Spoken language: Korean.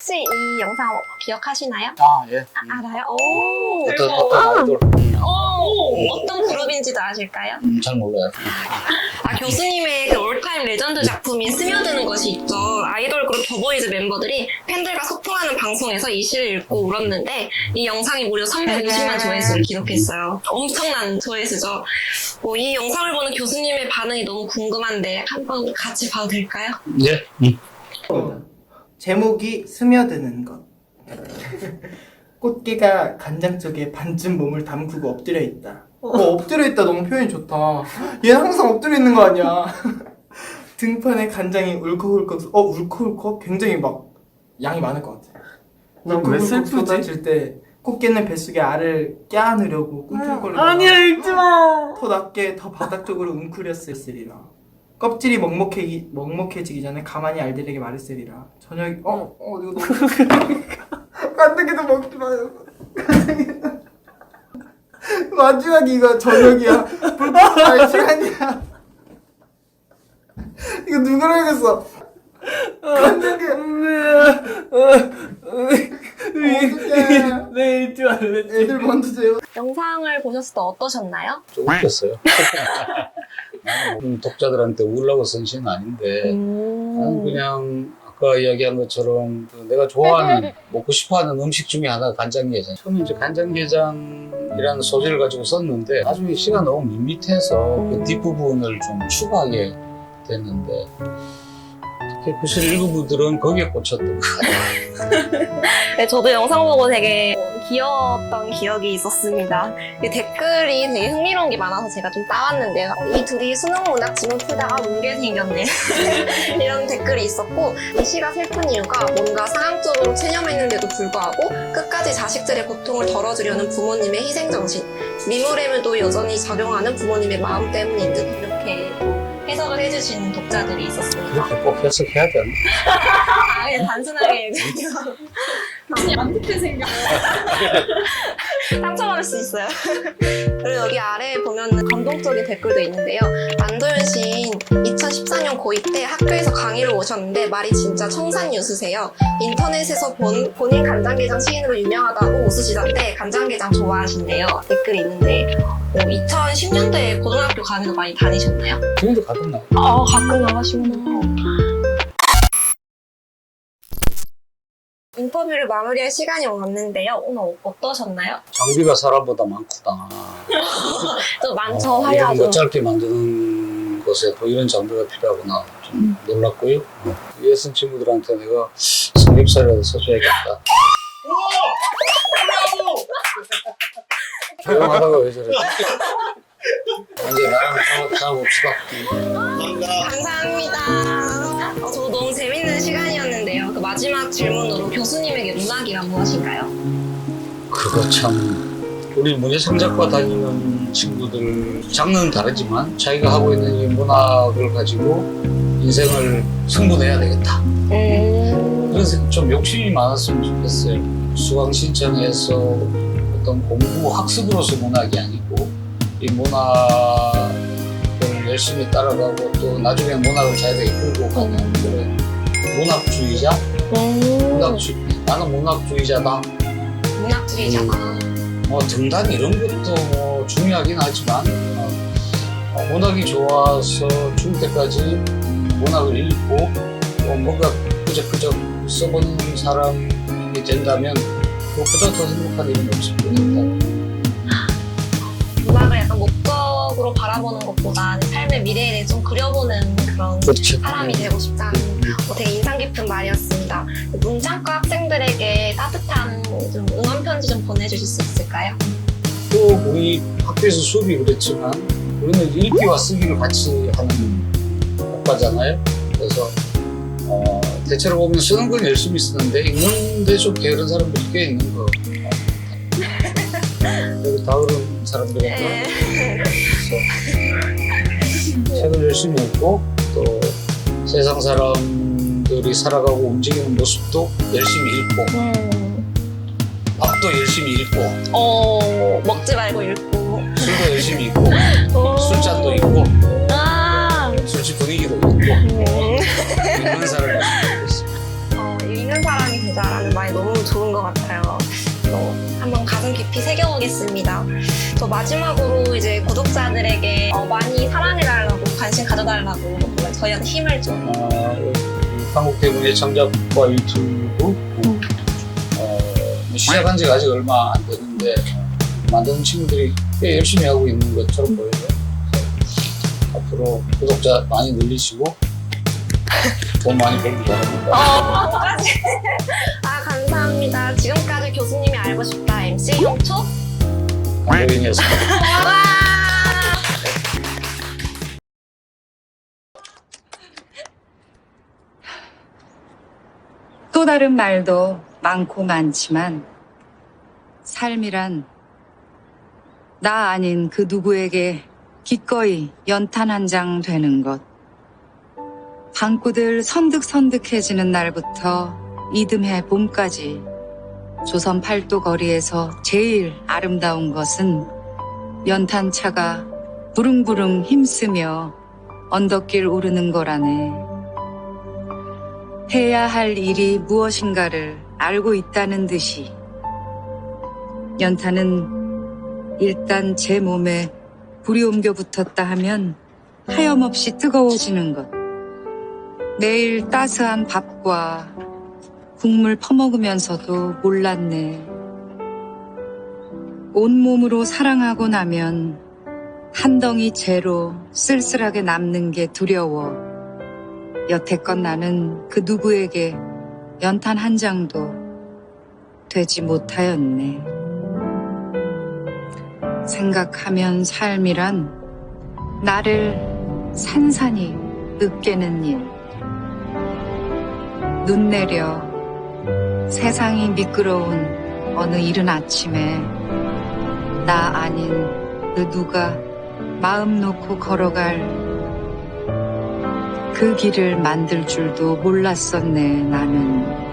혹시 이 영상 기억하시나요? 아, 예. 아, 알아요? 오, 어떤. 어떤 아이돌? 음, 오, 어떤 그룹인지도 아실까요? 음, 잘 몰라요. 아, 교수님의 그 올타임 레전드 작품인 스며드는 것이 있죠. 아이돌 그룹 더보이즈 멤버들이 팬들과 소통하는 방송에서 이 시를 읽고 울었는데 이 영상이 무려 350만 조회수를 기록했어요. 엄청난 조회수죠. 뭐, 이 영상을 보는 교수님의 반응이 너무 궁금한데 한번 같이 봐도 될까요? 예? 음. 제목이 스며드는 것. 꽃게가 간장 쪽에 반쯤 몸을 담그고 엎드려 있다. 어, 엎드려 있다 너무 표현이 좋다. 얘는 항상 엎드려 있는 거 아니야. 등판에 간장이 울컥울컥, 어 울컥울컥 굉장히 막 양이 많을 것 같아. 난왜 슬프지? 쏟아질 때 꽃게는 뱃속에 알을 껴안으려고 꿈틀거리고 아니야 읽지 마. 더 낮게 더 바닥 쪽으로 웅크렸을으리라. 껍질이 먹먹해, 먹먹해지기 전에 가만히 알들에게 말했으리라. 저녁 어, 어 이거 너무 간장게도 먹지 마요. 마지막 이거 저녁이야. 불알 시간이야. 이거 누구랑 했어? 네 읽지 말래. 애들 먼저 재워. 영상을 보셨을 때 어떠셨나요? 좀 웃겼어요. 나는 뭐 독자들한테 울라고 쓴 시는 아닌데, 나는 그냥 아까 이야기한 것처럼 그 내가 좋아하는, 먹고 싶어 하는 음식 중에 하나가 간장게장. 처음에 이제 간장게장이라는 소재를 가지고 썼는데, 나중에 시가 너무 밋밋해서 그 뒷부분을 좀 추가하게 됐는데, 특히 글씨를 읽은 분들은 거기에 꽂혔던 것 같아요. 네, 저도 영상 보고 되게 귀여웠던 기억이 있었습니다. 이 댓글이 되게 흥미로운 게 많아서 제가 좀 따왔는데요. 이 둘이 수능 문학 지문 풀다가 울게 생겼네. 이런 댓글이 있었고, 이 시가 슬픈 이유가 뭔가 상황적으로 체념했는데도 불구하고 끝까지 자식들의 고통을 덜어주려는 부모님의 희생정신, 미모렘에도 여전히 작용하는 부모님의 마음 때문인 듯 이렇게 해석을 해주시는 독자들이 있었습니다. 그렇게 꼭 해석해야 되나? 아, 그냥 단순하게 얘기해요. 안 듣게 생겨. 상처받을 수 있어요. 그리고 여기 아래에 보면 감동적인 댓글도 있는데요. 안도현 시인 2014년 고2 때 학교에서 강의를 오셨는데 말이 진짜 청산유수세요. 인터넷에서 본, 본인 간장게장 시인으로 유명하다고 웃으시던데 간장게장 좋아하신대요. 댓글이 있는데 어, 2010년대에 고등학교 강의도 많이 다니셨나요? 지금도 가끔 나와. 아 가끔 나가시구나. 인터뷰를 마무리할 시간이 왔는데요. 오늘 어떠셨나요? 장비가 사람보다 많구나. 또 많죠, 어, 이런 화려하죠. 거 짧게 만드는 것에 또 이런 장비가 필요하구나. 좀 놀랐고요. 어, 예선 친구들한테 내가 성립사라도 써줘야겠다. 조용하다가 왜 저래? 이제 나랑 싸워, 싸워봅시다. 감사합니다. 어, 저도 너무 재밌는 시간이었는데요. 그 마지막 질문으로 교수님에게 문학이란 무엇인가요? 그거 참 우리 문예생작과 다니는 친구들 장르는 다르지만 자기가 하고 있는 이 문학을 가지고 인생을 승부내야 되겠다. 음, 그래서 좀 욕심이 많았으면 좋겠어요. 수강 신청해서 어떤 공부 학습으로서 문학이 아니고 이 문학을 열심히 따라가고 또 나중에 문학을 자기가 이끌고 가는 그런 문학주의자? 음, 문학주 나는 문학주의자다. 문학주의자다. 뭐 등단 이런 것도 뭐 중요하긴 하지만 어, 어, 문학이 좋아서 죽을 때까지 문학을 읽고 또 뭔가 그저그저 써보는 사람이 된다면 그것보다 더 행복한 일은 없을 것 같다. 문학을 약간 목적으로 바라보는 것보다 내 삶의 미래에 대해 좀 그려보는 그런 그렇죠. 사람이 되고 싶다는 어, 되게 인상 깊은 말이었습니다. 문장과 학생들에게 따뜻한 좀 응원 편지 좀 보내주실 수 있을까요? 또 우리 학교에서 수업이 그랬지만 우리는 읽기와 쓰기를 같이 하는 학과잖아요. 그래서 어, 대체로 보면 쓰는 건 열심히 쓰는데 읽는데 좀 게으른 사람들이 꽤 있는 거 사람들인가? 네. 그래서 책을 열심히 읽고 또 세상 사람들이 살아가고 움직이는 모습도 열심히 읽고 음, 밥도 열심히 읽고 어, 먹지 말고 읽고. 술도 열심히 읽고 오. 술잔도 읽고 아, 술집 분위기도 읽고 음. 읽는 사람이 있습니다. 어, 읽는 사람이 감사합니다라는 말이 너무 좋은 것 같아요. 또 한번 가슴 깊이 새겨보겠습니다. 또 마지막으로 이제 구독자들에게 어, 많이 사랑해달라고 관심 가져달라고 저희한테 힘을 좀 어, 한국대문 예청자과 유튜브 어, 뭐 시작한 지가 아직 얼마 안 됐는데 어, 만드는 친구들이 꽤 열심히 하고 있는 것처럼 보여요. 앞으로 구독자 많이 늘리시고 돈 많이 벌기 바랍니다. 어, 알고 싶다 MC 형초? 강도인이었습니다. 와! 또 다른 말도 많고 많지만 삶이란 나 아닌 그 누구에게 기꺼이 연탄 한 장 되는 것. 방구들 선득선득해지는 날부터 이듬해 봄까지 조선 팔도 거리에서 제일 아름다운 것은 연탄차가 부릉부릉 힘쓰며 언덕길 오르는 거라네. 해야 할 일이 무엇인가를 알고 있다는 듯이 연탄은 일단 제 몸에 불이 옮겨 붙었다 하면 하염없이 뜨거워지는 것. 매일 따스한 밥과 국물 퍼먹으면서도 몰랐네. 온몸으로 사랑하고 나면 한 덩이 재로 쓸쓸하게 남는 게 두려워. 여태껏 나는 그 누구에게 연탄 한 장도 되지 못하였네. 생각하면 삶이란 나를 산산이 으깨는 일. 눈 내려 세상이 미끄러운 어느 이른 아침에 나 아닌 그 누가 마음 놓고 걸어갈 그 길을 만들 줄도 몰랐었네, 나는.